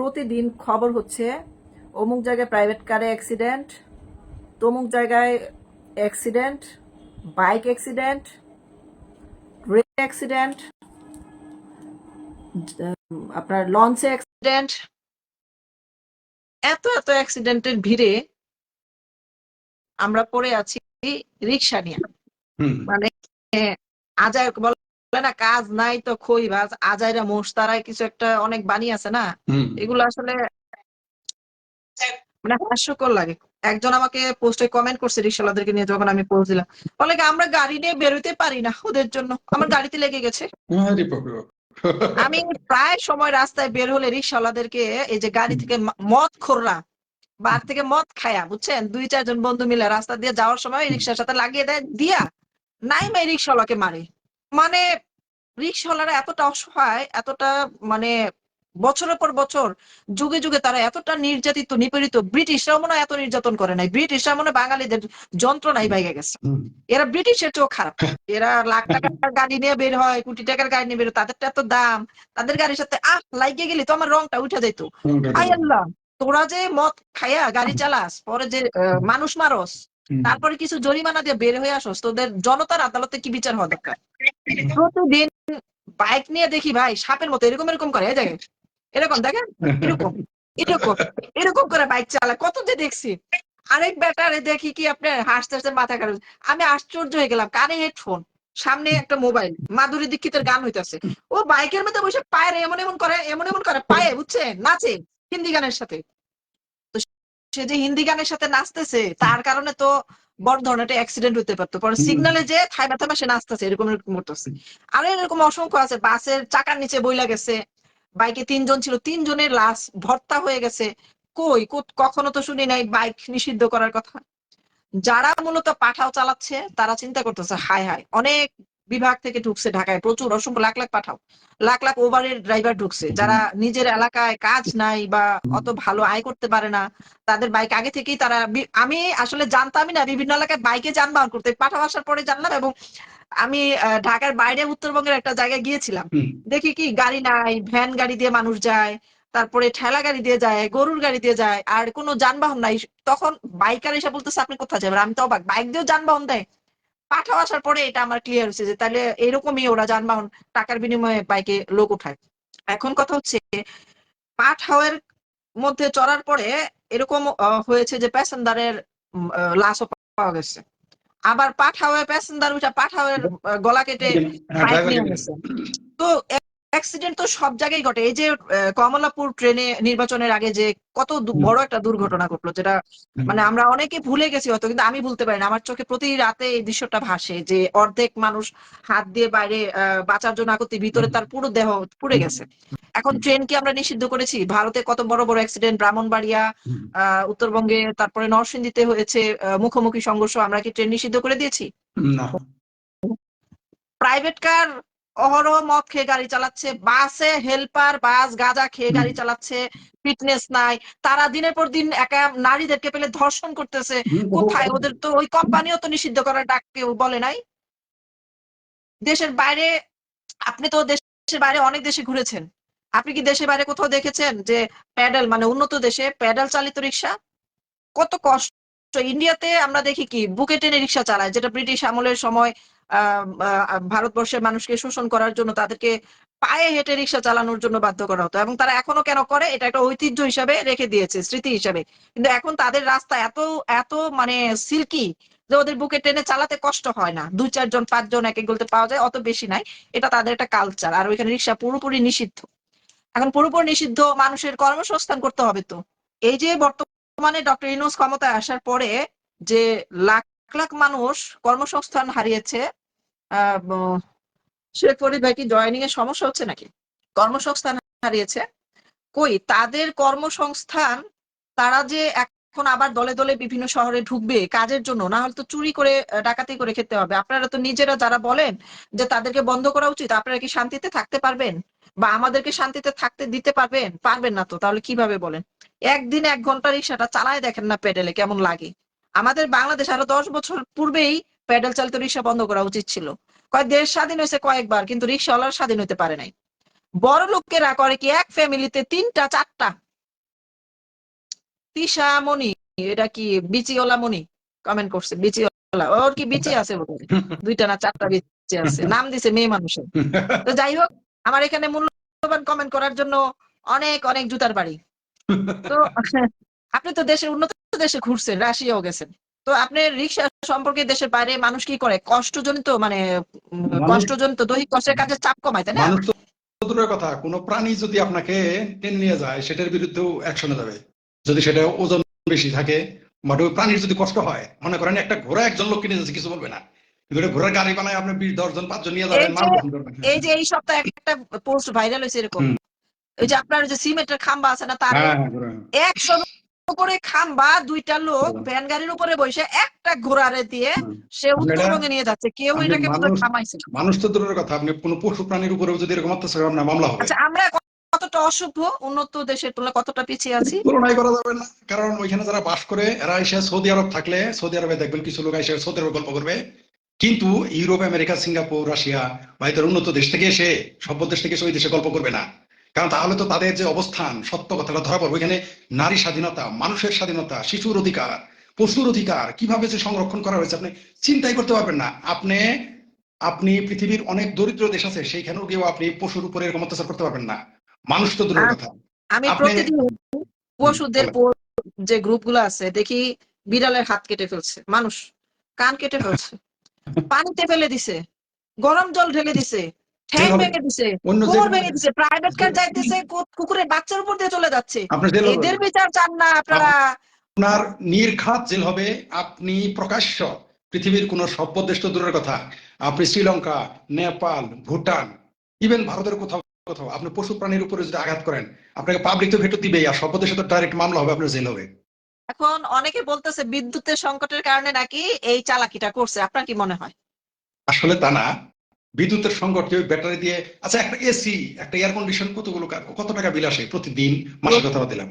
প্রতিদিন খবর হচ্ছে অমুক জায়গায় প্রাইভেট কারে অ্যাক্সিডেন্ট তমুক জায়গায় accident bike accident rail accident আপনার লঞ্চে অ্যাক্সিডেন্ট এত এত অ্যাক্সিডেন্টের ভিড়ে আমরা পড়ে আছি রিক্সা নিয়ে। মানে আজায় বলে না কাজ নাই তো খই ভাজ আজাইরা মোষ তারাই কিছু একটা অনেক বাণী আছে না? এগুলো আসলে মানে হাস্যকর লাগে। একজন আমাকে পোস্টে কমেন্ট করছে রিক্সাওয়ালাদেরকে নিয়ে যখন আমি পোস্ট দিলাম। বলে আমরা গাড়ি নিয়ে বেরোতে পারি না ওদের জন্য। আমার গাড়িতে লেগে গেছে। আমি প্রায় সময় রাস্তায় বের হলে রিক্সাওয়ালাদেরকে এই যে গাড়ি থেকে মদ খোররা বার থেকে মদ খায়া বুঝছেন? দুই চারজন বন্ধু মিলে রাস্তা দিয়ে যাওয়ার সময় রিক্সার সাথে লাগিয়ে দেয় দিয়া নাই মাই রিক্সাওয়ালাকে মারে। মানে রিক্সাওয়ালারা এতটা অসহায় এতটা মানে বছরের পর বছর যুগে যুগে তারা এতটা নির্যাতিত নিপীড়িত ব্রিটিশরাও মনে হয় এত নির্যাতন করে নাই। ব্রিটিশরা মনে বাঙালিদের যন্ত্রণাই বাইকে গেছে। এরা ব্রিটিশের চেয়েও খারাপ। এরা লাখ টাকার গাড়ি নিয়ে বের হয় কোটি টাকার গাড়ি নিয়ে বের হয় তাদেরটা এত দাম তাদের গাড়ির সাথে আহ লাগিয়ে গেলি তো আমার রংটা উঠে যেত আই আল্লাহ তোরা যে মদ খাইয়া গাড়ি চালাস পরে যে মানুষ মারস তারপরে কিছু জরিমানা দিয়ে বের হয়ে আসস তোদের জনতার আদালতে কি বিচার হওয়া দরকার? প্রতিদিন বাইক নিয়ে দেখি ভাই, সাপের মতো, এরকম এরকম করে দেখেন, এরকম দেখেন, এরকম এরকম এরকম করে বাইক চালায়, কত যে দেখছি। আরেক ব্যাটারে দেখি কি আপনার হাসতে হাসতে মাথা খারাপ। আমি আশ্চর্য হয়ে গেলাম, কানে হেডফোন, সামনে একটা মোবাইল, মাধুরী দীক্ষিতের গান হইতেছে। ও বাইকের মধ্যে বসে পায়ের এমন এমন করে, এমন এমন করে, পায়ে বুঝছে নাচে, হিন্দি গানের সাথে। সে যে হিন্দি গানের সাথে নাচতেছে তার কারণে তো বড় ধরনের একটা অ্যাক্সিডেন্ট হতে পারতো। পরে। সিগনালে যে থাইমা থাইমা সে নাচতেছে এরকম এরকম করতেছে। আর এরকম অসংখ্য আছে বাসের চাকার নিচে বইলা গেছে বাইকে তিনজন ছিল তিনজনের লাশ ভর্তা হয়ে গেছে। কই কখনো তো শুনি নাই বাইক নিষিদ্ধ করার কথা। যারা মূলত পাঠাও চালাচ্ছে তারা চিন্তা করতেছে হায় হায় অনেক বিভাগ থেকে ঢুকছে ঢাকায়। প্রচুর অসংখ্য লাখ লাখ পাঠাও। লাখ লাখ ওভারের ড্রাইভার ঢুকছে। যারা নিজের এলাকায় কাজ নাই বা অত ভালো আয় করতে পারে না তাদের বাইক আগে থেকেই তারা আমি আসলে জানতামই না বিভিন্ন এলাকায় বাইকে যানবাহন করতে। পাঠাও আসার পরে জানলাম এবং আমি ঢাকার বাইরে উত্তরবঙ্গের একটা জায়গায় গিয়েছিলাম। দেখি কি গাড়ি নাই ভ্যান গাড়ি দিয়ে মানুষ যায় তারপরে ঠেলা গাড়ি দিয়ে যায় গরুর গাড়ি দিয়ে যায় আর কোনো যানবাহন নাই। তখন বাইকার এসে বলতেছে আপনি কোথায় যাবেন? আমি তো অবাক। বাইক দিয়েও যানবাহন দেয়। পাঠাও আসার পরে এটা আমার ক্লিয়ার হয়েছে যে তাহলে এরকমই ওরা যানবাহন টাকার বিনিময়ে বাইকে লোক উঠায় এখন কথা হচ্ছে পাঠাওয়ের মধ্যে চড়ার পরে এরকম হয়েছে যে প্যাসেঞ্জারের লাশও পাওয়া গেছে। আবার পাঠাওয়ে প্যাসেঞ্জার উঠা পাঠাওয়ের গলা কেটে হ্যাঁ, তো অ্যাক্সিডেন্ট তো সব জায়গায় ঘটে। এই যে কমলাপুর ট্রেনে নির্বাচনের আগে যে কত বড় একটা দুর্ঘটনা ঘটলো যেটা মানে আমরা অনেকে ভুলে গেছি হয়তো কিন্তু আমি ভুলতে পারি না। আমার চোখে প্রতি রাতে এই দৃশ্যটা ভাসে যে অর্ধেক মানুষ হাত দিয়ে বাইরে বাঁচার জন্য করতে ভিতরে তার পুরো দেহ পুড়ে গেছে। এখন ট্রেন কি আমরা নিষিদ্ধ করেছি। ভারতে কত বড় বড় অ্যাক্সিডেন্ট ব্রাহ্মণবাড়িয়া আহ উত্তরবঙ্গে তারপরে নরসিংদীতে হয়েছে মুখোমুখি সংঘর্ষ আমরা কি ট্রেন নিষিদ্ধ করে দিয়েছি? প্রাইভেট কার অহরহ মদ খেয়ে গাড়ি চালাচ্ছে বাসে হেল্পার বাস গাঁজা খেয়ে। গাড়ি চালাচ্ছে ফিটনেস নাই তারা দিনের পর দিন একা নারীদেরকে পেলে ধর্ষণ করতেছে কোথায়? ওদের তো ওই কোম্পানিও তো নিষিদ্ধ করার ডাক কেউ বলে নাই। দেশের বাইরে আপনি তো দেশের বাইরে অনেক দেশে ঘুরেছেন। আপনি কি দেশের বাইরে কোথাও দেখেছেন যে প্যাডেল মানে উন্নত দেশে প্যাডেল চালিত রিক্সা? কত কষ্ট। ইন্ডিয়াতে আমরা দেখি কি বুকে টেনে রিক্সা চালায় যেটা ব্রিটিশ আমলের সময় ভারতবর্ষের মানুষকে শোষণ করার জন্য তাদেরকে পায়ে হেঁটে রিক্সা চালানোর জন্য বাধ্য করা হতো এবং তারা এখনও কেন করে? এটা একটা ঐতিহ্য হিসাবে রেখে দিয়েছে, স্মৃতি হিসাবে। কিন্তু এখন তাদের রাস্তা এত এত মানে সিল্কি যে ওদের বুকে টেনে চালাতে কষ্ট হয় না। দুই, চারজন, পাঁচজন এক গলতে পাওয়া যায়, অত বেশি নাই। এটা তাদের একটা কালচার আর ওইখানে রিক্সা পুরোপুরি নিষিদ্ধ। এখন পুরোপুরি নিষিদ্ধ মানুষের কর্মসংস্থান করতে হবে তো। এই যে বর্তমানে ডক্টর ইনোস ক্ষমতায় আসার পরে যে লাখ লাখ মানুষ কর্মসংস্থান হারিয়েছে শেখ ফরিদ ভাই কি জয়েনিং এর সমস্যা হচ্ছে নাকি? কর্মসংস্থান হারিয়েছে। কই, তাদের কর্মসংস্থান, তারা যে এখন আবার দলে দলে বিভিন্ন শহরে ঢুকবে কাজের জন্য, না হলে তো চুরি করে ডাকাতি করে খেতে হবে। আপনারা তো নিজেরা যারা বলেন যে তাদেরকে বন্ধ করা উচিত, আপনারা কি শান্তিতে থাকতে পারবেন? বা আমাদেরকে শান্তিতে থাকতে দিতে পারবেন? পারবেন না তো, তাহলে কীভাবে বলেন? একদিন এক ঘণ্টা রিক্সাটা চালায় দেখেন না পেডেলে কেমন লাগে। আমাদের বাংলাদেশ আরও দশ বছর পূর্বেই প্যাডেল চালিত রিক্সা বন্ধ করা উচিত ছিল। কয় দেশ স্বাধীন হয়েছে কয়েকবার, কিন্তু রিক্সাওয়ালার স্বাধীন হতে পারে নাই। বড় লোকেরা করে কি এক ফ্যামিলিতে তিনটা, চারটা? তিশা মনি এটা কি বিচিওলা মনি কমেন্ট করছে, বিচিওলা। ওর কি বিচি আছে দুইটা না চারটা বিচি আছে। নাম দিছে মেয়ে মানুষের। তো যাই হোক, আমার এখানে মূল্যবান কমেন্ট করার জন্য অনেক অনেক জুতার বাড়ি। তো আপনি তো দেশের, উন্নত দেশে ঘুরছেন, রাশিয়াও গেছেন। তো আপনি রিক্সা সম্পর্কে দেশের বাইরে মানুষ কি করে? কষ্টজনিত মানে কষ্টজনিত দৈহিক কষ্টের কাজে চাপ কমায় তাই না? দূরের কথা। কোনো প্রাণী যদি আপনাকে টেনে নিয়ে যায় সেটার বিরুদ্ধেও অ্যাকশনে যাবে যদি সেটা ওজন বেশি থাকে বাট ওই প্রাণীর যদি কষ্ট হয় মনে করেন একটা ঘোড়া একজন লোক কিনে যাচ্ছে কিছু বলবে না। ঘোড়ার গাড়ি বানায় আপনি বিশ দশজন পাঁচজন নিয়ে যাবেন এই যে-। এই যে এই সপ্তাহে একটা পোস্ট ভাইরাল হয়েছে এরকম। ওই যে আপনার যে সিমেন্টের খাম্বা আছে না তার হ্যাঁ হ্যাঁ। একশো উপরে খাম্বা দুইটা লোক ভ্যান গাড়ির উপরে বসে একটা ঘোড়ারে দিয়ে সে উত্তরবঙ্গে নিয়ে যাচ্ছে। কেউ এটাকে থামাইছে মানুষ তো দূরের কথা আপনি কোনো পশু প্রাণীর উপরেও যদি এরকম অত্যাচার করেন মামলা হবে। আচ্ছা আমরা কতটা অসভ্য উন্নত দেশের তুলনায় কতটা পিছিয়ে আছি? তুলনাই করা যাবে না কারণ ওইখানে যারা বাস করে এরা এসে সৌদি আরব থাকলে সৌদি আরবে দেখবেন কিছু লোক এসে সৌদি আরব গল্প করবে। কিন্তু ইউরোপ আমেরিকা সিঙ্গাপুর রাশিয়া বা উন্নত দেশ থেকে এসে সভ্য দেশ থেকে এসে ওই দেশে গল্প করবে না। কারণ তাহলে তো তাদের যে অবস্থান সত্য কথাটা ধরা পড়বে। ওইখানে নারী স্বাধীনতা মানুষের স্বাধীনতা শিশুর অধিকার পশুর অধিকার কীভাবে যে সংরক্ষণ করা হয়েছে আপনি চিন্তাই করতে পারবেন না। আপনি আপনি পৃথিবীর অনেক দরিদ্র দেশ আছে সেইখানেও গিয়েও আপনি পশুর উপরে এরকম অত্যাচার করতে পারবেন না। মানুষ তো দূরের কথা। আমি প্রতিদিন পশুদের যে গ্রুপগুলো আছে দেখি বিড়ালের হাত কেটে ফেলছে। মানুষ কান কেটে ফেলছে। পানিতে ফেলে দিছে। গরম জল ঢেলে দিছে। ঠ্যাং ভেঙে দিছে কোমর ভেঙে দিছে প্রাইভেট কার যাইতেছে কুকুরের বাচ্চার উপর দিয়ে চলে যাচ্ছে। আপনার জেল হবে। এদের বিচার চান না আপনারা। আপনার নির্ঘাত জেল হবে আপনি প্রকাশ্য পৃথিবীর কোন সভ্য দেশ তো দূরের কথা। আপনি শ্রীলঙ্কা নেপাল ভুটান ইভেন ভারতের কোথাও কোথাও। আপনি পশু প্রাণীর উপরে যদি আঘাত করেন আপনাকে পাবলিক তো ভেটো দিবেই আর সভ্য দেশে তো ডাইরেক্ট মামলা হবে আপনার জেল হবে। এখন অনেকে বলতেছে বিদ্যুতের সংকটের কারণে নাকি এই চালাকিটা করছে। আপনার কি মনে হয়? আসলে তা না। বিদ্যুতের সংকট কেউ ব্যাটারি দিয়ে আচ্ছা একটা এসি একটা এয়ার কন্ডিশন কতগুলো কত টাকা বিল আসে প্রতিদিন? মাসের কথা দিলাম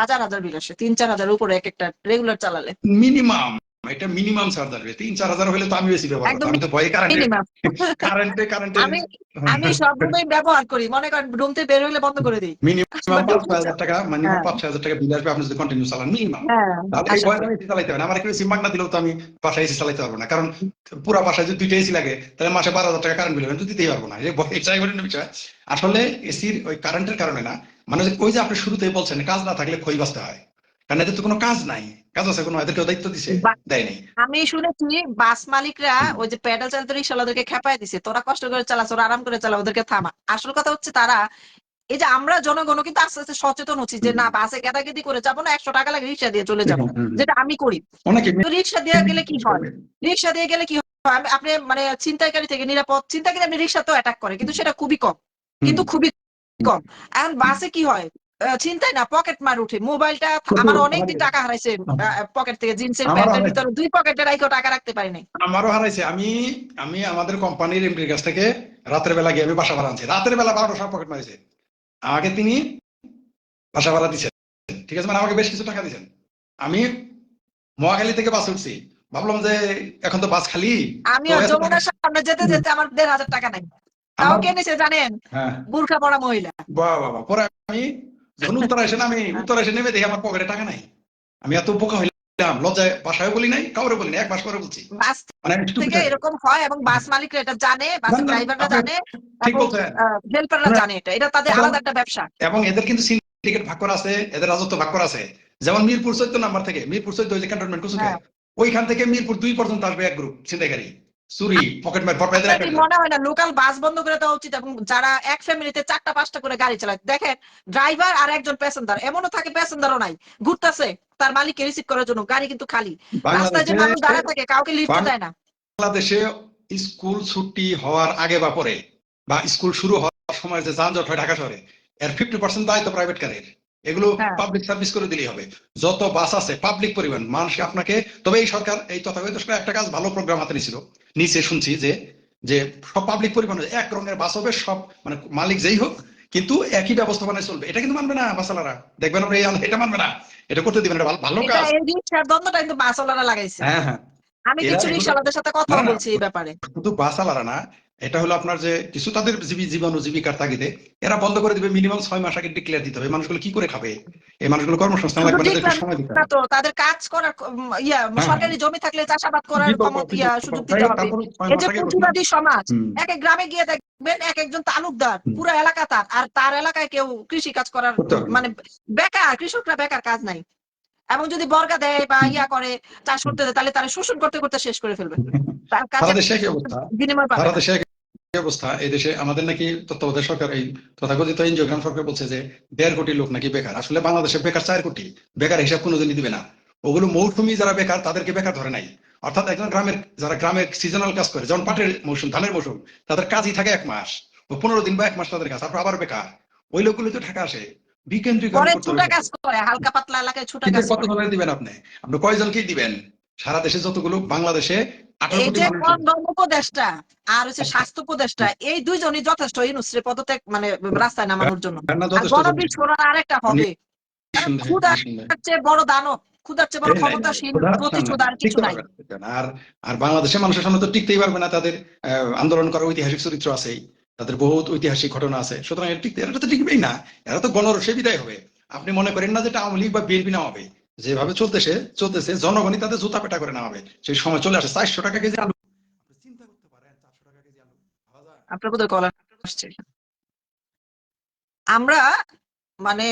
হাজার হাজার বিল আসে তিন চার হাজার উপরে এক একটা রেগুলার চালালে। মিনিমাম এটা মিনিমাম চার্জ আসবে তিন চার হাজার হলে তো আমি বেশি ব্যবহার একদম আমি তো ভয়ে কারেন্টে কারেন্টে কারেন্টে আমি আমি সব ব্যবহার করি। মনে করেন রুম থেকে বের হইলে বন্ধ করে দিই। মিনিমাম পাঁচ হাজার টাকা হ্যাঁ। পাঁচ ছয় হাজার টাকা বিল আসবে আপনি যদি কন্টিনিউ চালান মিনিমাম হ্যাঁ। তাহলে বয়সে আমি এসি চালাইতে হবে না। আমার একটু এসি মাগনা দিলেও তো আমি বাসায় এসি চালাইতে পারব না। কারণ পুরো বাসায় যদি দুইটা এসি লাগে তাহলে মাসে বারো হাজার টাকা কারেন্ট বিল হবে। তো দিতেই পারব না। এই ভয়- বিষয়। আসলে এসির ওই কারেন্টের কারণে না মানে ওই যে আপনি শুরুতেই বলছেন কাজ না থাকলে ক্ষয় বাঁচতে হয়। কারণ এদের তো কোনো কাজ নাই। কাজ আছে কোনো এদেরকে দায়িত্ব দিছে দেয় নাই। আমি শুনেছি বাস মালিকরা ওই যে প্যাডেল চালাতে রিক্সাওয়ালাদেরকে খেপায় দিছে তোরা কষ্ট করে চালাস ওরা আরাম করে চালা ওদেরকে থামা। আসল কথা হচ্ছে তারা এই যে আমরা জনগণ কিন্তু আস্তে আস্তে সচেতন হচ্ছি যে না বাসে গেদাগেদি করে যাব না একশো টাকা লাগে রিক্সা দিয়ে চলে যাব। যেটা আমি করি। রিক্সা দিয়ে গেলে কি হয়? রিক্সা দিয়ে গেলে কি হয়? আপনি মানে ছিনতাইকারী থেকে নিরাপদ ছিনতাইকারী আপনি রিক্সা তো অ্যাটাক করে কিন্তু সেটা খুবই কম। কিন্তু খুবই কম। এখন বাসে কি হয়? আহ, ছিনতাই না পকেট মার উঠে। মোবাইলটা আমার অনেকদিন আমারও। টাকা হারাইছে পকেট থেকে জিন্সের প্যান্টের ভিতরে দুই পকেটে রাখেও টাকা রাখতে পারি নাই। আমারও হারাইছে। আমি আমি আমাদের কোম্পানির এমডির কাছ থেকে রাতের বেলা গিয়ে আমি বাসা ভাড়া আনছি। রাতের বেলা বারোটা সব পকেট মারিছে। আমাকে তিনি বাসা ভাড়া দিচ্ছেন ঠিক আছে মানে আমাকে বেশ কিছু টাকা দিচ্ছেন আমি মহাখালী থেকে বাস উঠছি। ভাবলাম যে এখন তো বাস খালি। আমি যমুনার সামনে যেতে যেতে আমার দেড় হাজার টাকা নাই। তাও কে নিছে জানেন? হ্যাঁ। বুর্খা পড়া মহিলা। বাহ বাহ। পরে আমি যখন উত্তরা এসে আমি উত্তরা এসে নেমে দেখি আমার পকেটে টাকা নাই। আমি এত বোকা হইলাম লজ্জায় বাসায় বলি নাই কাউরে বলি নাই এক মাস পরে বলছি। মানে থেকে এরকম হয় এবং বাস মালিকরা এটা জানে বাস ড্রাইভাররা জানে ঠিক বলছেন। হেল্পাররা জানে এটা। এটা তাদের আলাদা একটা ব্যবসা। এবং এদের কিন্তু সিন্ডিকেট ভাগ করা আছে এদের রাজত্ব ভাগ করা আছে। যেমন মিরপুর চোদ্দ নাম্বার থেকে মিরপুর চোদ্দ যে ক্যান্টনমেন্ট কুসুকে হ্যাঁ। ওইখান থেকে মিরপুর দুই পর্যন্ত আসবে এক গ্রুপ ছিনতাইকারী। চুরি পকেট মার মনে হয় না লোকাল বাস বন্ধ করে দেওয়া উচিত এবং যারা এক ফ্যামিলিতে চারটা পাঁচটা করে গাড়ি চালায়? দেখেন ড্রাইভার আর একজন প্যাসেঞ্জার এমনও থাকে প্যাসেঞ্জারও নাই ঘুরতেছে তার মালিককে রিসিভ করার জন্য গাড়ি কিন্তু খালি। রাস্তায় যে মানুষ দাঁড়ায় থাকে কাউকে লিফট দেয় না। বাংলাদেশে স্কুল ছুটি হওয়ার আগে বা পরে বা স্কুল শুরু হওয়ার সময় যে যানজট হয় ঢাকা শহরে এর ফিফটি পার্সেন্ট দায়িত্ব প্রাইভেট কারের এগুলো হ্যাঁ। পাবলিক সার্ভিস করে দিলেই হবে। যত বাস আছে পাবলিক পরিবহন মানুষ আপনাকে তবে এই সরকার এই তথাকথিত সরকার একটা কাজ ভালো প্রোগ্রাম হাতে নিছিল নিচে শুনছি যে যে সব পাবলিক পরিবহন এক রঙের বাস হবে সব মানে মালিক যেই হোক কিন্তু একই ব্যবস্থাপনায় চলবে। এটা কিন্তু মানবে না বাসালারা দেখবেন আমরা এটা মানবে না। এটা করতে দিবেন এটা ভালো- কাজ। দ্বন্দ্বটা কিন্তু বাসওয়ালারা লাগাইছে। হ্যাঁ হ্যাঁ। আমি কিছু রিক্সাওয়ালাদের সাথে কথা বলছি এই ব্যাপারে। শুধু বাস আলাদা না এটা হলো আপনার যে কিছু তাদের জীবী জীবাণু জীবিকার তাগিদে এরা বন্ধ করে দিবে মিনিমাম ছয় মাস আগে ডিক্লেয়ার দিতে হবে। মানুষগুলো কি করে খাবে? এই মানুষগুলো কর্মসংস্থান লাগবে না সময় দিতে হবে। তাদের কাজ করার ইয়া হ্যাঁ। সরকারি জমি থাকলে চাষাবাদ করার ক্ষমতা ইয়া সুযোগ দিতে হবে। এই যে পুঁজিবাদী সমাজ এক এক গ্রামে গিয়ে দেখবেন এক একজন তালুকদার। পুরো এলাকা তার আর তার এলাকায় কেউ কৃষি কাজ করার। মানে বেকার কৃষকরা বেকার কাজ নাই। এবং যদি বর্গা দেয় বা ইয়া করে চাষ করতে দেয় তাহলে তারা শোষণ করতে করতে শেষ করে ফেলবে। তার কাছে অবস্থা? বিনিময় পাবে অবস্থা এই দেশে আমাদের নাকি তত্ত্বাবধায়ক সরকার এই তথাকথিত ইনজিওগ্রাম সরকার বলছে যে দেড় কোটি লোক নাকি বেকার। আসলে বাংলাদেশে বেকার চার কোটি। বেকার হিসাব দিবে না। ওগুলো মৌসুমী যারা বেকার তাদেরকে বেকার ধরে নাই। অর্থাৎ একজন গ্রামের যারা গ্রামের সিজনাল কাজ করে যেমন পাটের মৌসুম ধানের মৌসুম তাদের কাজই থাকে এক মাস। ও পনেরো দিন বা এক মাস তাদের কাজ তারপর আবার বেকার। ওই লোকগুলো তো ঢাকা আসে। হালকা পাতলা এলাকায় দিবেন আপনি। আপনি কয়জনকেই দিবেন? সারা দেশে যতগুলো বাংলাদেশে এই যে আর হচ্ছে স্বাস্থ্য উপদেষ্টা এই দুইজনই যথেষ্ট পদত্যাগ মানে রাস্তায় নামানোর জন্য। আর গণবিস্ফোরণ আরেকটা হবে। নিঃসন্দেহে, ক্ষুধা নিঃসন্দেহে। তার চেয়ে বড় দানব ক্ষুধার চেয়ে বড় এই নাই, নাই, ক্ষমতাসীন প্রতিশোধ আর কিছু নাই। আর আর বাংলাদেশের মানুষের সামনে তো টিকতেই পারবে না তাদের আন্দোলন করার ঐতিহাসিক চরিত্র আছেই। তাদের বহুত ঐতিহাসিক ঘটনা আছে। সুতরাং এরা টিকতে এরা তো টিকবেই না। এরা তো গণরসে বিদায় হবে। আপনি মনে করেন না যে এটা আওয়ামী লীগ বা বিএনপি নামাবে? যেভাবে চলতেছে চলতেছে জনগণই তাদের জুতা পেটা করে নামাবে। সেই সময় চলে আসে চারশো টাকা কেজি আলু। চিন্তা করতে পারেন চারশো টাকা কেজি আলু। আপনার কলা আসছে আমরা মানে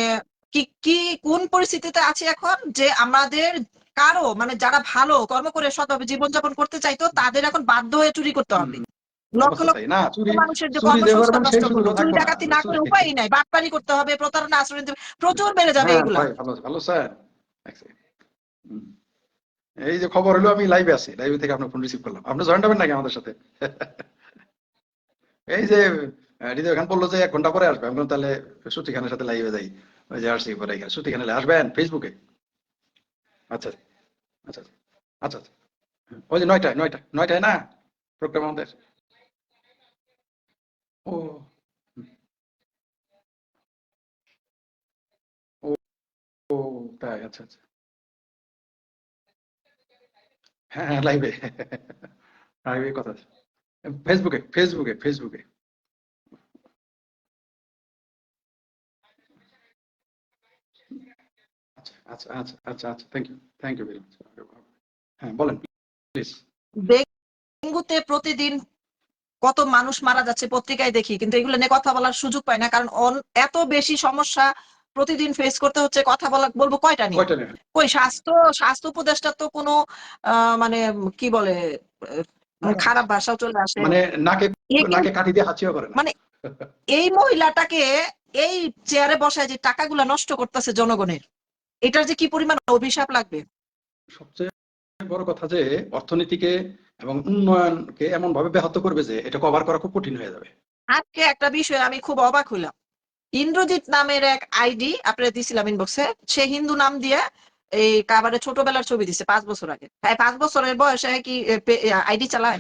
কি কি কোন পরিস্থিতিতে আছি এখন যে আমাদের কারও মানে যারা ভালো কর্ম করে সৎভাবে জীবনযাপন করতে চাইতো তাদের এখন বাধ্য হয়ে চুরি করতে হবে। লক্ষ লক্ষ না মানুষের যে কর্মসংস্থান নষ্ট করল চুরি ডাকাতি না করে উপায়ই নাই। বাটপারি করতে হবে প্রতারণা আশ্রয় দিতে প্রচুর বেড়ে যাবে হ্যাঁ, এগুলা। ভালো স্যার। এই যে খবর হলো, আমি লাইভে আছি। লাইভে থেকে আপনার ফোন রিসিভ করলাম। আপনি জয়েন্ট হবেন নাকি আমাদের সাথে? এই যে হৃদয় খান বলল যে এক ঘণ্টা পরে আসবে। আমি তাহলে শ্রুতি খানের সাথে লাইভে যাই। ওই যে আসছি পরে এখানে শ্রুতি খানে আসবেন ফেসবুকে আচ্ছা আচ্ছা আচ্ছা আচ্ছা ওই যে নয়টায় নয়টা নয়টায় না? প্রোগ্রাম আমাদের। ও তাই আচ্ছা আচ্ছা। হ্যাঁ হ্যাঁ লাইভে লাইভে কথা ফেসবুকে ফেসবুকে ফেসবুকে আচ্ছা আচ্ছা আচ্ছা আচ্ছা thank you thank you very হ্যাঁ বলেন ডেঙ্গুতে প্রতিদিন কত মানুষ মারা যাচ্ছে পত্রিকায় দেখি, কিন্তু এগুলো নিয়ে কথা বলার সুযোগ পাই না, কারণ এত বেশি সমস্যা প্রতিদিন ফেস করতে হচ্ছে কথা বলা বলব কয়টা নিয়ে? কই স্বাস্থ্য স্বাস্থ্য উপদেষ্টা তো কোনো মানে কি বলে খারাপ ভাষাও চলে আসে। মানে নাকে নাকে কাঠি দিয়ে হাঁচিও করে মানে এই মহিলাটাকে এই চেয়ারে বসায় যে টাকাগুলা নষ্ট করতেছে জনগণের এটার যে কি পরিমাণ অভিশাপ লাগবে? সবচেয়ে বড় কথা যে অর্থনীতিকে এবং উন্নয়নকে এমন ভাবে ব্যাহত করবে যে এটা কভার করা খুব কঠিন হয়ে যাবে। আজকে একটা বিষয় আমি খুব অবাক হইলাম। ইন্দ্রজিৎ নামের এক আইডি আপনারা দিছিলাম ইনবক্সে সে হিন্দু নাম দিয়ে এই কাবারে ছোটবেলার ছবি দিছে পাঁচ বছর আগে। তাই পাঁচ বছরের বয়সে কি আইডি চালায়।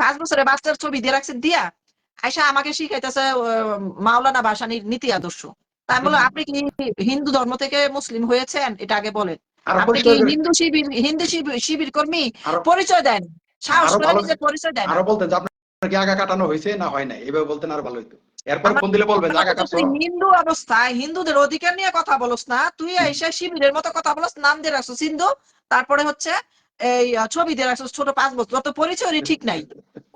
পাঁচ বছরের বাচ্চার ছবি দিয়ে রাখছে দিয়া আয়সা আমাকে শিখাইতেছে মাওলানা ভাসানির নীতি আদর্শ। তাই বলো আপনি কি হিন্দু ধর্ম থেকে মুসলিম হয়েছেন? এটা আগে বলেন। আপনি কি হিন্দু শিবির হিন্দু শিবির শিবির কর্মী? পরিচয় দেন। সাহস করে নিজের পরিচয় দেন। আরও বলতেন যে আপনার কি আগা কাটানো হয়েছে না হয় নাই? এভাবে বলতেন আরও ভালো হইতো। এরপর ফোন দিলে কাটছো হিন্দু অবস্থায় হিন্দুদের অধিকার নিয়ে কথা বলস না। তুই এসে শিবিরের মতো কথা বলস নাম দিয়ে রাখছিস। হিন্দু তারপরে হচ্ছে এই ছবি দিয়ে রাখছিস ছোট পাঁচ বছর। অত পরিচয়ই ঠিক নাই।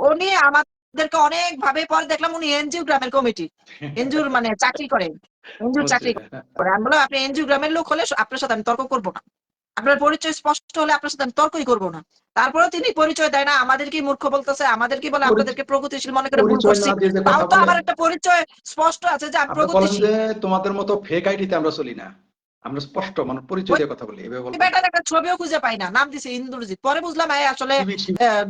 উনি আমাদেরকে অনেক ভাবে পরে দেখলাম উনি এনজিও গ্রামের কমিটি। এনজিওর মানে চাকরি করেন এনজিওর চাকরি করে। আমি বললাম আপনি এনজিও গ্রামের লোক হলে আপনার সাথে আমি তর্ক করব না। আপনার পরিচয় স্পষ্ট হলে আপনার সাথে আমি তর্কই করব না। তারপরে তিনি পরিচয় দেয় না আমাদের কি মূর্খ বলতেছে আমাদের কি বলে আপনাদেরকে প্রগতিশীল মনে করে ভুল করছি। তাও তো আমার একটা পরিচয় স্পষ্ট আছে যে আমি প্রগতিশীল। তোমাদের মতো ফেক আইডিতে আমরা চলি না। আমরা স্পষ্ট মানে পরিচয় দিয়ে কথা বলি এভাবে বলবেন। বেটার একটা ছবিও খুঁজে পাই না নাম দিছে ইন্দ্রজিৎ। পরে বুঝলাম এই আসলে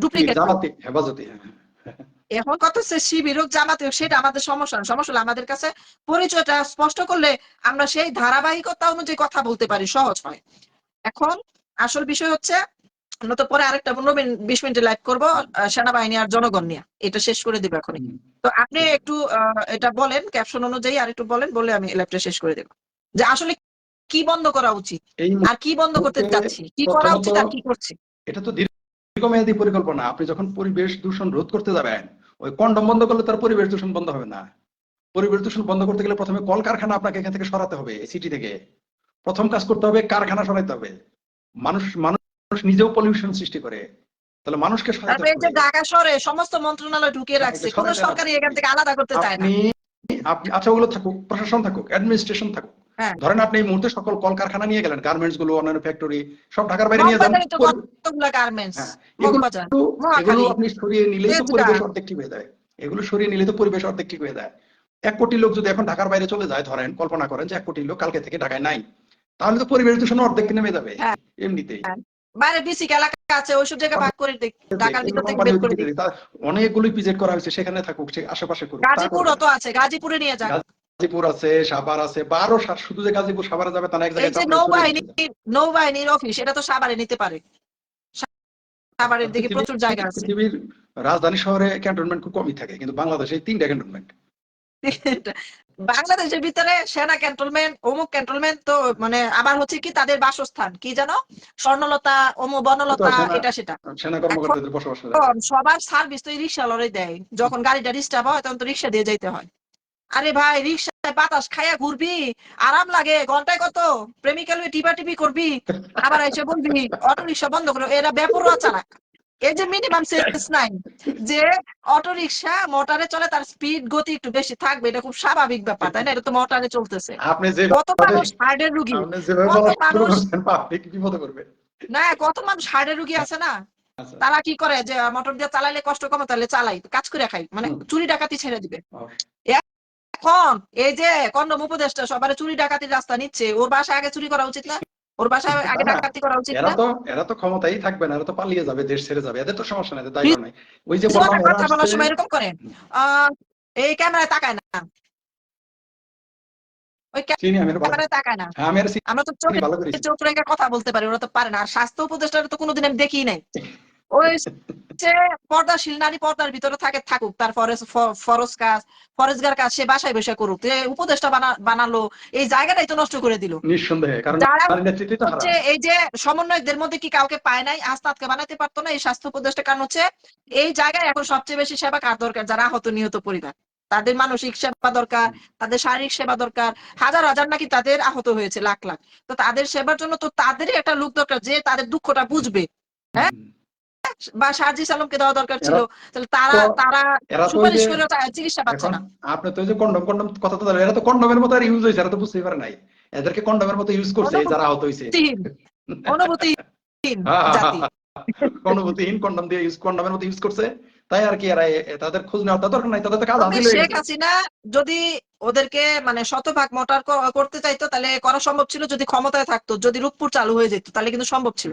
ডুপ্লিকেট জামাতি হেফাজতি হ্যাঁ। এখন কত হচ্ছে শিবির হোক জামাতে হোক সেটা আমাদের সমস্যা না। সমস্যা হলো আমাদের কাছে পরিচয়টা স্পষ্ট করলে আমরা সেই ধারাবাহিকতা অনুযায়ী কথা বলতে পারি সহজ হয়। এখন আসল বিষয় হচ্ছে আমরা তো পরে আরেকটা পনেরো মিনিট বিশ মিনিটে লাইভ করব সেনাবাহিনী আর জনগণ নিয়ে। এটা শেষ করে দিব এখনই। তো আপনি একটু এটা বলেন ক্যাপশন অনুযায়ী আর একটু বলেন বলে আমি লাইভটা শেষ করে দেব। যে আসলে কি বন্ধ করা উচিত? আর কি বন্ধ করতে চাচ্ছি? কি করা উচিত আর কি করছি? এটা তো দীর্ঘমেয়াদী পরিকল্পনা। আপনি যখন পরিবেশ দূষণ রোধ করতে যাবেন ওই কন্ডম বন্ধ করলে তার পরিবেশ দূষণ বন্ধ হবে না। পরিবেশ দূষণ বন্ধ করতে গেলে প্রথমে কলকারখানা আপনাকে এখান থেকে সরাতে হবে সিটি থেকে। প্রথম কাজ করতে হবে কারখানা সরাইতে হবে। মানুষ মানুষ নিজেও পলিউশন সৃষ্টি করে। তাহলে মানুষকে তারপরে এই যে ঢাকা শহরে সমস্ত মন্ত্রণালয় ঢুকিয়ে রাখছে কোনো। সরকারি এখান থেকে আলাদা করতে চায় না। আপনি আচ্ছা ওগুলো থাকুক প্রশাসন থাকুক অ্যাডমিনিস্ট্রেশন থাকুক। হ্যাঁ। ধরেন আপনি এই মুহূর্তে সকল কলকারখানা নিয়ে গেলেন গার্মেন্টসগুলো অন্যান্য ফ্যাক্টরি সব ঢাকার বাইরে নিয়ে যান। হ্যাঁ, এগুলো আপনি সরিয়ে নিলেই তো পরিবেশ অর্ধেক ঠিক হয়ে যায়। এগুলো সরিয়ে নিলে তো পরিবেশ অর্ধেক ঠিক হয়ে যায়। এক কোটি লোক যদি এখন ঢাকার বাইরে চলে যায় ধরেন কল্পনা করেন যে এক কোটি লোক কালকে থেকে ঢাকায় নাই। তাহলে তো পরিবেশ দূষণ অর্ধেক নেমে যাবে হ্যাঁ। এমনিতেই। বাইরে বিসিক এলাকা আছে ওইসব জায়গা ভাগ করে ঢাকার ভিতর থেকে বের করে দিক পিজেট করা হয়েছে সেখানে থাকুক আশেপাশে করুক। গাজীপুরও তো আছে গাজীপুরে নিয়ে যাক গাজীপুর আছে সাভার আছে বা আরও শুধু যে গাজীপুর সাভারে যাবে তা এক জায়গায় নৌবাহিনী নৌবাহিনীর অফিস এটা তো সাভারে নিতে পারে। সাভারের দিকে প্রচুর জায়গা আছে। পৃথিবীর রাজধানী শহরে ক্যান্টনমেন্ট খুব কমই থাকে কিন্তু বাংলাদেশে তিনটা ক্যান্টনমেন্ট বাংলাদেশের ভিতরে সেনা ক্যান্টনমেন্ট অমুক ক্যান্টনমেন্ট তো মানে আবার হচ্ছে কি তাদের বাসস্থান। কি জানো? স্বর্ণলতা অমু বনলতা এটা সেটা। সবার সার্ভিস তো রিক্সা লড়াই দেয়। যখন গাড়িটা ডিস্টার্ব হয় তখন তো রিক্সা দিয়ে যাইতে হয়। আরে ভাই রিক্সায় বাতাস খাইয়া ঘুরবি? আরাম লাগে। ঘন্টায় কত? প্রেমিকাল টিপা টিপি করবি? আবার এসে বলবি অটো রিক্সা বন্ধ করে। এরা বেপরোয়া চালাক। এই যে মিনিমাম সেন্স নাই যে অটো রিক্সা মোটরে চলে তার স্পিড গতি একটু বেশি থাকবে এটা খুব স্বাভাবিক ব্যাপার তাই না? এটা তো মোটরে চলতেছে। আপনি যে কত মানুষ হার্টের রুগী? কত মানুষ- বিপদে পড়বে না কত মানুষ হার্টের রুগী আছে না? আচ্ছা। তারা কি করে যে মোটর দিয়ে চালাইলে কষ্ট কমে তাহলে চালাই কাজ করে খাই মানে চুরি ডাকাতি ছেড়ে দিবে। এখন এই যে কন্ডম উপদেষ্টা সবার চুরি ডাকাতির রাস্তা নিচ্ছে ওর বাসায় আগে চুরি করা উচিত না? ওর বাসায় আগে ডাকাতি করা উচিত এরা তো এরা তো ক্ষমতাই থাকবে না এরা তো পালিয়ে যাবে দেশ ছেড়ে যাবে এদের তো সমস্যা নাই নাই। ওই যে বললাম কথা বলার সময় এরকম করে। এই ক্যামেরায় তাকায় না। ওই ক্যামেরায় তাকায় না। হ্যাঁ আমরা তো চোখ চোখ রেখে কথা বলতে পারি ওরা তো পারে না। আর স্বাস্থ্য উপদেষ্টা তো কোনোদিন আমি দেখি নাই। ওই পর্দাশীল নারী পর্দার ভিতরে থাকে থাকুক তার ফরেজ ফরজ কাজ ফরেজগার কাজ সে বাসায় বসে করুক। যে উপদেষ্টা বানালো এই জায়গাটাই তো নষ্ট করে দিল। নিঃসন্দেহে কারণ। হচ্ছে এই যে সমন্বয়কদের মধ্যে কি কাউকে পায় নাই আস্তাদকে বানাতে পারতো না এই স্বাস্থ্য উপদেষ্টা কারণ হচ্ছে এই জায়গায় এখন সবচেয়ে বেশি সেবা কার দরকার? যারা আহত নিহত পরিবার। তাদের মানসিক সেবা দরকার তাদের শারীরিক সেবা দরকার। হাজার হাজার নাকি তাদের আহত হয়েছে লাখ লাখ। তো তাদের সেবার জন্য তো তাদেরই একটা লোক দরকার যে তাদের দুঃখটা বুঝবে। হ্যাঁ? বা সার্জিস আলমকে দেওয়া দরকার ছিল তাহলে তারা তারা সুপারিশ করে চিকিৎসা পাচ্ছে না। আপনি তো যে কন্ডম কন্ডম কথা তো এরা তো কন্ডমের মতো আর ইউজ এরা তো বুঝতেই পারে নাই। এদেরকে কন্ডমের মতো ইউজ করছে যারা আহত অনুভূতিহীন। অনুভূতিহীন হ্যাঁ, জাতি। অনুভূতিহীন কন্ডম দিয়ে ইউজ কন্ডমের মতো ইউজ করছে। তাই আর কি এরা তাদের খোঁজ নেওয়ার দরকার নাই তাদের তো কাজ হাসিল শেখ হাসিনা যদি ওদেরকে মানে শতভাগ মোটার করতে চাইতো তাহলে করা সম্ভব ছিল যদি ক্ষমতায় থাকতো যদি রূপপুর চালু হয়ে যেত তাহলে কিন্তু সম্ভব ছিল।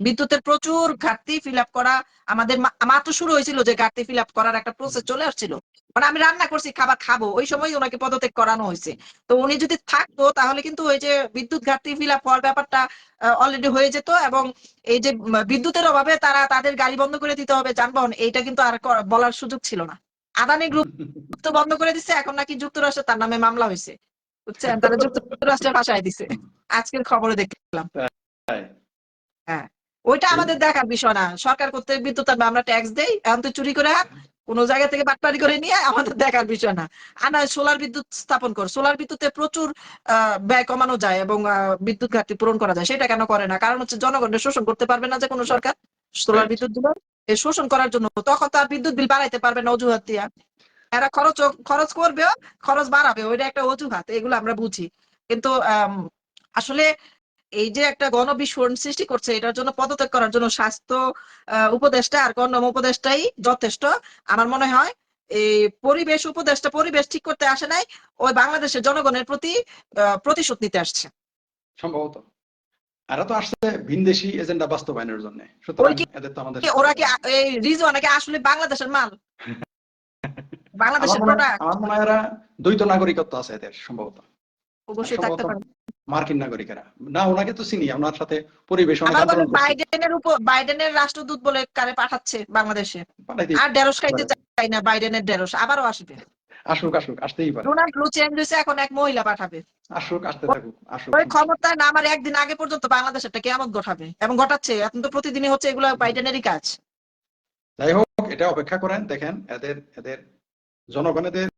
বিদ্যুতের প্রচুর ঘাটতি ফিল আপ করা আমাদের মা- মাত্র শুরু হয়েছিল যে ঘাটতি ফিল আপ করার একটা প্রসেস চলে আসছিল। মানে আমি রান্না করছি খাবার খাব ওই সময় ওনাকে পদত্যাগ করানো হয়েছে। তো উনি যদি থাকতো তাহলে কিন্তু ওই যে বিদ্যুৎ ঘাটতি ফিল আপ হওয়ার ব্যাপারটা অলরেডি হয়ে যেত এবং এই যে বিদ্যুতের অভাবে তারা তাদের গাড়ি বন্ধ করে দিতে হবে যানবাহন এইটা কিন্তু আর বলার সুযোগ ছিল না। আদানি গ্রুপ তো বন্ধ করে দিছে এখন নাকি যুক্তরাষ্ট্রে তার নামে মামলা হয়েছে। বুঝছেন? তারা যুক্তরাষ্ট্রে ভাষায় দিছে। আজকের খবরে দেখলাম। তাই। ওইটা আমাদের দেখার বিষয় না। সরকার করতে বিদ্যুৎ আনবে আমরা ট্যাক্স দেই এখন তো চুরি করে আন, কোনো জায়গা থেকে বাটপারি করে নিয়ে আমাদের দেখার বিষয় না। আর না সোলার বিদ্যুৎ স্থাপন কর। সোলার বিদ্যুতে প্রচুর আহ, ব্যয় কমানো যায় এবং বিদ্যুৎ ঘাটতি পূরণ করা যায়। সেটা কেন করে না? কারণ হচ্ছে জনগণের শোষণ করতে পারবে না যে কোনো সরকার সোলার. বিদ্যুৎ গুলো এই শোষণ করার জন্য তখন তো আর বিদ্যুৎ বিল বাড়াইতে পারবে না অজুহাত দিয়া। এরা খরচ খরচ করবে খরচ বাড়াবে ওইটা একটা অজুহাত এগুলো আমরা বুঝি। কিন্তু আসলে এই যে একটা গণবিস্ফোরণ সৃষ্টি করছে এটার জন্য পদত্যাগ করার জন্য স্বাস্থ্য উপদেষ্টা আর কন্ডম উপদেষ্টাই যথেষ্ট। আমার মনে হয় এই পরিবেশ উপদেষ্টা পরিবেশ ঠিক করতে আসে নাই ওই বাংলাদেশের জনগণের প্রতি প্রতিশোধ নিতে আসছে। সম্ভবত। এরা তো আসছে ভিনদেশি এজেন্ডা বাস্তবায়নের জন্য। ওরা কি এই রিজওয়ানা কি আসলে বাংলাদেশের মাল? বাংলাদেশের প্রোডাক্ট আমার মনে হয় এরা দ্বৈত নাগরিকত্ব আছে এদের সম্ভবত। অবশ্যই থাকতে পারে। মার্কিন নাগরিকেরা। না ওনাকে তো চিনি ওনার সাথে পরিবেশ। বাইডেনের উপর বাইডেনের রাষ্ট্রদূত বলে কারে পাঠাচ্ছে বাংলাদেশে? আর ঢেঁড়স খাইতে চাই না বাইডেনের ঢেঁড়স আবারও আসবে। আসুক আসুক আসতেই পারে। ডোনাল্ড ট্রু চেঞ্জ হয়েছে এখন এক মহিলা পাঠাবে। আসুক আসতে থাকুক আসুক। ওই ক্ষমতায় না আমার একদিন আগে পর্যন্ত বাংলাদেশ একটা কেমন ঘটাবে? এবং ঘটাচ্ছে এখন তো প্রতিদিনই হচ্ছে এগুলো বাইডেনেরই কাজ। যাই হোক এটা অপেক্ষা করেন দেখেন এদের এদের জনগণ এদের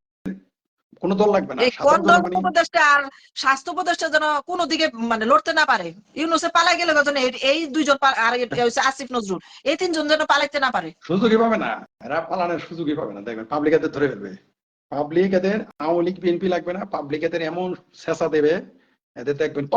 কোনো দল লাগবে না। কোন জনগণই উপদেষ্টা আর স্বাস্থ্য উপদেষ্টা যেন কোনো দিকে মানে লড়তে না পারে? ইউনুসে পালাই গেলে যেন এই- দুইজন আর আসিফ নজরুল। এই তিনজন যেন পালাইতে না পারে। সুযোগই পাবে না। এরা পালানোর সুযোগই পাবে না। দেখবেন পাবলিক এদের ধরে ফেলবে। পাবলিক এদের আওয়ামী লীগ বিএনপি লাগবে না। পাবলিক এদের এমন শেষা দেবে এদের দেখবেন।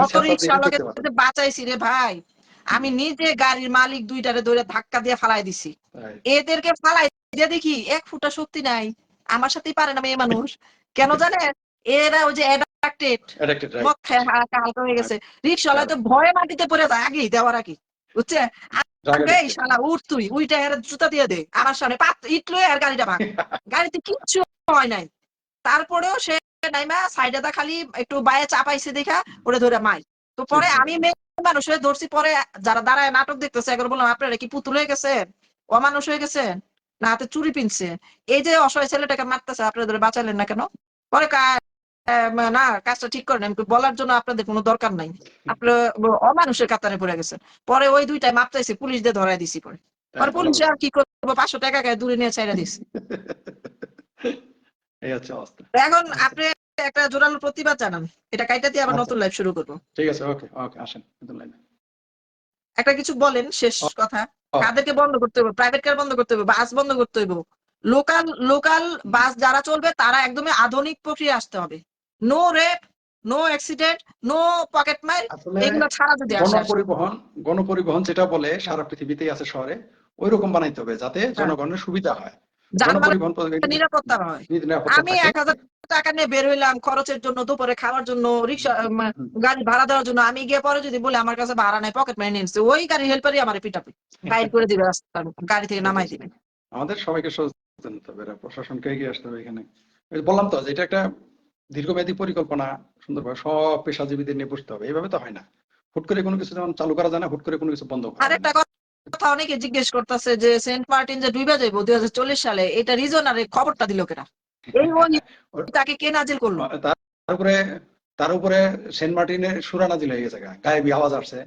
বাঁচাইছি রে ভাই। আমি নিজে গাড়ির মালিক দুইটারে ধরে ধাক্কা দিয়ে ফালাই দিছি। এদেরকে ফালাই দিয়ে দেখি এক ফুটা শক্তি নাই। আমার সাথেই পারে না মেয়ে মানুষ। কেন জানে এরা ওই যে অ্যাডাক্টেড হালকা হয়ে গেছে। রিক্সাওয়ালা তো ভয়ে মাটিতে পড়ে যায় আগেই দেওয়ার আগে বুঝছে Drug শালা উঠ তুই উইটা এর জুতা দিয়ে দে আমার সামনে পাত ইট লয়ে আর গাড়িটা ভাগ। গাড়িতে কিচ্ছু হয় নাই। তারপরেও সে নাইমা সাইডে খালি একটু বায়ে চাপাইছে দেখা ওরে ধরে মাই। তো পরে। আমি মেয়ে মানুষ হয়ে ধরছি পরে যারা দাঁড়ায় নাটক দেখতেছে একবার বললাম আপনারা কি পুতুল হয়ে গেছেন? অমানুষ হয়ে গেছেন? না হাতে চুরি পিনছে এই যে অসহায় ছেলেটাকে মারতেছে আপনারা ধরে বাঁচালেন না কেন? পরে না কাজটা ঠিক করেন আমি বলার জন্য আপনাদের কোনো দরকার নাই। আপনার অমানুষের কাতারে পড়ে গেছেন। পরে ওই দুইটাই মাপ চাইছে পুলিশ দিয়ে ধরাই দিছি পরে। পরে তাই, পুলিশে। আর কি করব? পাঁচশো টাকা গায়ে দূরে নিয়ে ছাইরা দিছি। এখন আপনি একটা জোরালো প্রতিবাদ জানান। এটা কাইটা দিয়ে আবার আচ্ছা। নতুন লাইফ শুরু করব। ঠিক আছে ওকে ওকে আসেন নতুন লাইনে একটা কিছু বলেন শেষ কথা। কাদেরকে বন্ধ করতে হবে প্রাইভেট কার বন্ধ করতে হবে বাস বন্ধ করতে হবে লোকাল লোকাল বাস যারা চলবে তারা একদমই আধুনিক প্রক্রিয়া আসতে হবে। No rape no accident no pocket মার এগুলো ছাড়া যদি আসে। গণপরিবহন গণপরিবহন যেটা বলে সারা পৃথিবীতেই আছে শহরে ওই রকম বানাইতে হবে যাতে হ্যাঁ। জনগণের সুবিধা হয়। নিরাপত্তা হয়। আমি এক হাজার টাকা নিয়ে বের হইলাম খরচের জন্য দুপুরে খাওয়ার জন্য রিক্সা গাড়ি ভাড়া দেওয়ার জন্য। আমি গিয়ে পরে যদি বলে আমার কাছে ভাড়া নাই পকেট মারি নিয়ে নিচ্ছে, ওই গাড়ি হেল্পারই আমার পিটাপি গাইড করে দিবে রাস্তার গাড়ি থেকে নামাই দিবে। আমাদের সবাইকে সচেতন হতে হবে প্রশাসনকে এগিয়ে আসতে হবে এখানে। বললাম তো যে এটা একটা দীর্ঘমেয়াদী পরিকল্পনা সুন্দরভাবে সব পেশাজীবীদের নিয়ে বসতে হবে। এইভাবে তো হয় না। হুট করে কোনো কিছু যেমন চালু করা যায় না হুট করে কোনো কিছু বন্ধ করা আরেকটা কথা অনেকে জিজ্ঞেস করতেছে যে সেন্ট মার্টিন যে ডুবে যাইবো দুই হাজার চল্লিশ সালে এটা রিজন আর খবরটা দিল কেনা? তাকে কে নাজিল করল? তার উপরে তার উপরে সেন্ট মার্টিনের সুরা নাজিল হয়ে গেছে। গায়েবী আওয়াজ আসছে।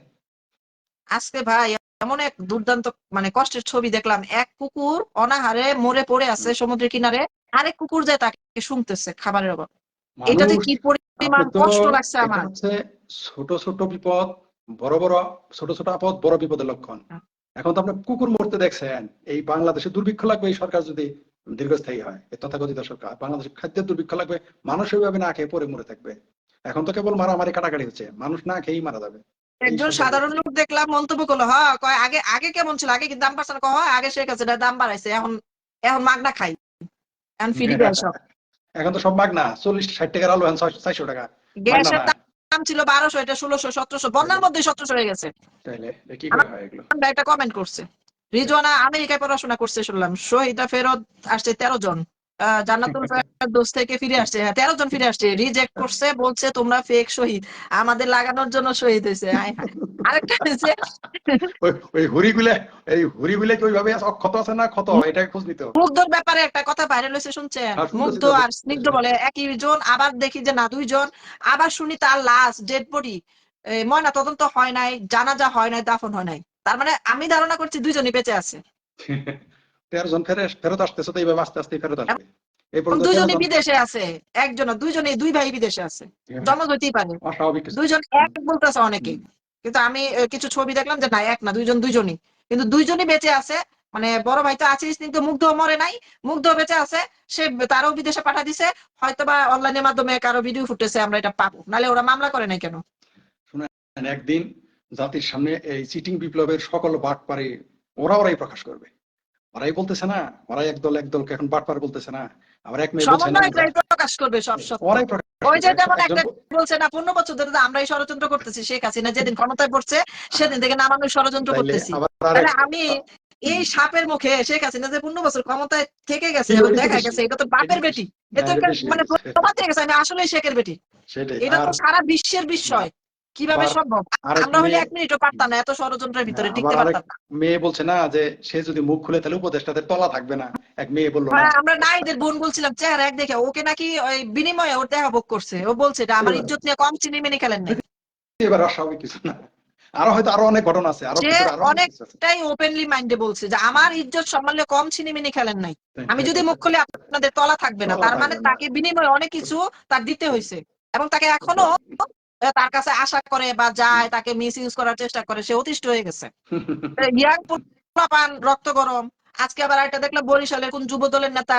আজকে ভাই এমন এক দুর্দান্ত মানে কষ্টের ছবি দেখলাম। এক কুকুর অনাহারে মরে পড়ে আছে সমুদ্রের কিনারে আরেক কুকুর যায় তাকে শুনতেছে খাবারের অভাব। এটাতে কি পরিমাণ কষ্ট লাগছে আমার? ছোট ছোট বিপদ বড় বড় ছোট ছোট আপদ বড় বিপদের লক্ষণ। হ্যাঁ। এখন তো আপনি কুকুর মরতে দেখছেন এই বাংলাদেশে দুর্ভিক্ষ লাগবে এই সরকার যদি দীর্ঘস্থায়ী হয় এই তথাকথিত সরকার বাংলাদেশে খাদ্যের দুর্ভিক্ষ লাগবে মানুষ ওইভাবে না খেয়ে পরে মরে থাকবে। এখন তো কেবল মারামারি কাটাকাটি হচ্ছে মানুষ না খেয়েই মারা যাবে। একজন সাধারণ লোক দেখলাম মন্তব্য করল হ কয় আগে আগে কেমন ছিল? আগে কি দাম বাড়ছে না? কয়, আগে শেখ হাসিনা দাম বাড়াইছে এখন এখন মাগনা খাই। এখন ফ্রি এখন তো সব মাগনা চল্লিশ ষাট টাকার আলু এখন চারশো টাকা। গ্যাসের দাম ছিল বারোশো এটা ষোলোশো সতেরোশো বন্যার মধ্যে সতেরোশো হয়ে গেছে। হয় একটা কমেন্ট করছে। রিজওয়ানা আমেরিকায় পড়াশোনা করছে শুনলাম। শহীদা ফেরত আসছে তেরো জন। জান্নাতুল ফেরদৌস থেকে ফিরে আসছে। হ্যাঁ তেরো জন ফিরে আসছে। রিজেক্ট করছে বলছে তোমরা ফেক শহীদ। আমাদের লাগানোর জন্য শহীদ হয়েছে। হায় হায়। আরেকটা হয়েছে। ওই হুড়িগুলা এই হুড়িগুলা কি ওইভাবে আছে, অক্ষত আছে না ক্ষত? এটা খোঁজ নিতে হবে। মুগ্ধর ব্যাপারে একটা কথা ভাইরাল হয়েছে শুনছেন? হ্যাঁ, মুগ্ধ আর স্নিগ্ধ বলে একই জন আবার দেখি যে না দুইজন আবার শুনি তার লাশ ডেড বডি ময়না তদন্ত হয় নাই জানাজা হয় নাই দাফন হয় নাই। তার মানে আমি ধারণা করছি দুইজনই বেঁচে আছে। তেরো জন ফেরে ফেরত আসতেছে তো এইভাবে আস্তে আস্তে ফেরত আসবে। এই এখন পর্যন্ত তেরো দুইজনই জন- বিদেশে আছে একজন না, দুই ভাই বিদেশে আছে। হইতেই পারে। অস্বাভাবিক এক বলতেছে অনেকে। কিন্তু আমি কিছু ছবি দেখলাম যে না এক না দুইজন দুইজনই। কিন্তু দুইজনই বেঁচে আছে। মানে বড় ভাই তো আছে কিন্তু মুগ্ধ মরে নাই। মুগ্ধ বেঁচে আছে সে তারও বিদেশে পাঠা দিছে। হয়তো বা অনলাইনের মাধ্যমে কারও ভিডিও ফুটেছে আমরা এটা পাবো। নালে ওরা মামলা করে নাই কেন? একদিন জাতির সামনে এই চিটিং বিপ্লবের সকল বাট পারে ওরা ওরাই প্রকাশ করবে। ওরাই বলতেছে না ওরাই একদল একদলকে এখন বাট পার বলতেছে না আবার এক মেয়ে বলছে না প্রকাশ করবে সব সত্য ওরাই ওই যে যেমন একটা বলছে না পনেরো বছর ধরে আমরাই ষড়যন্ত্র করতেছি শেখ হাসিনা যেদিন ক্ষমতায় পড়ছে সেদিন থেকে নামানোর ষড়যন্ত্র করতেছি। তাহলে আমি এই সাপের মুখে শেখ হাসিনা যে পনেরো বছর ক্ষমতায় থেকে গেছে এবং দেখা গেছে এটা তো বাপের বেটি। এটা বেশি মানে। প্রমাণ হয়ে গেছে আমি আসলে শেখের বেটি। সেটাই। এটা তো সারা বিশ্বের বিষয়। কীভাবে সম্ভব? আমরা হলে এক মিনিটও পারতাম না এত ষড়যন্ত্রের ভিতরে টিকতে পারতাম না। মেয়ে বলছে না যে সে যদি মুখ খুলে তাহলে উপদেষ্টাদের তলা থাকবে না। এক মেয়ে বলল না। হ্যাঁ আমরা নাইদের বোন বলছিলাম চেহারা এক দেখে ওকে নাকি ওই বিনিময়ে ওর দেখা ভোগ করছে। ও বলছে এটা আমার ইজ্জত নিয়ে কম চিনি মেনে খেলেন নাই। এবার অস্বাভাবিক কিছু না। আরও হয়তো আরও অনেক ঘটনা আছে আরও সে ভিতরে আরও অনেক কিছু আছে। এটাই ওপেনলি মাইন্ডে বলছে যে আমার ইজ্জত সম্মানে কম ছিনিমিনি খেলেন নাই। আমি যদি মুখ খুলে আপনাদের তলা থাকবে না তার মানে তাকে বিনিময়ে অনেক কিছু তার দিতে হয়েছে। এবং তাকে এখনও তার কাছে আশা করে বা যায় তাকে মিস ইউজ করার চেষ্টা করে সে অতিষ্ঠ হয়ে গেছে। ইয়াং পান রক্ত গরম। আজকে আবার একটা দেখলাম বরিশালের কোন যুব দলের নেতা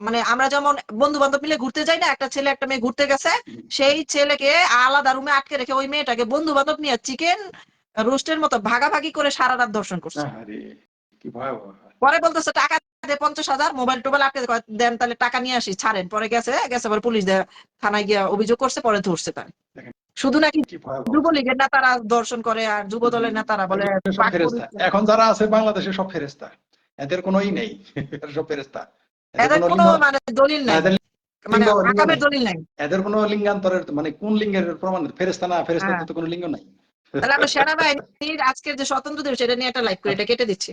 মানে আমরা যেমন বন্ধু বান্ধব মিলে ঘুরতে যাই না একটা ছেলে একটা মেয়ে ঘুরতে গেছে সেই ছেলেকে আলাদা রুমে আটকে রেখে ওই মেয়েটাকে বন্ধু বান্ধব নিয়ে চিকেন রোস্টের মতো ভাগাভাগি করে সারা রাত দর্শন করছে। পরে বলতেছে টাকা দে পঞ্চাশ হাজার মোবাইল টোবাইল আটকে দেন তাহলে টাকা নিয়ে আসি ছাড়েন। পরে গেছে গেছে পরে পুলিশ থানায় গিয়ে অভিযোগ করছে পরে ধরছে তার। দেখেন। শুধু নাকি যুবলীগের নেতারা দর্শন করে আর যুব দলের নেতারা বলে এখন যারা আছে বাংলাদেশে সব ফেরেস্তা এদের কোনো নেই। সব ফেরেস্তা এদের কোনো মানে দলিল নাই। এদের মানে আকামের দলিল নাই। এদের কোনো লিঙ্গান্তরের মানে কোন লিঙ্গের প্রমাণ? ফেরেস্তা না ফেরেস্তা হ্যাঁ। তো কোনো লিঙ্গ নাই। তাহলে আমরা সেনাবাহিনীর আজকের যে স্বতন্ত্র দিবস সেটা নিয়ে একটা লাইভ করে এটা কেটে দিচ্ছি।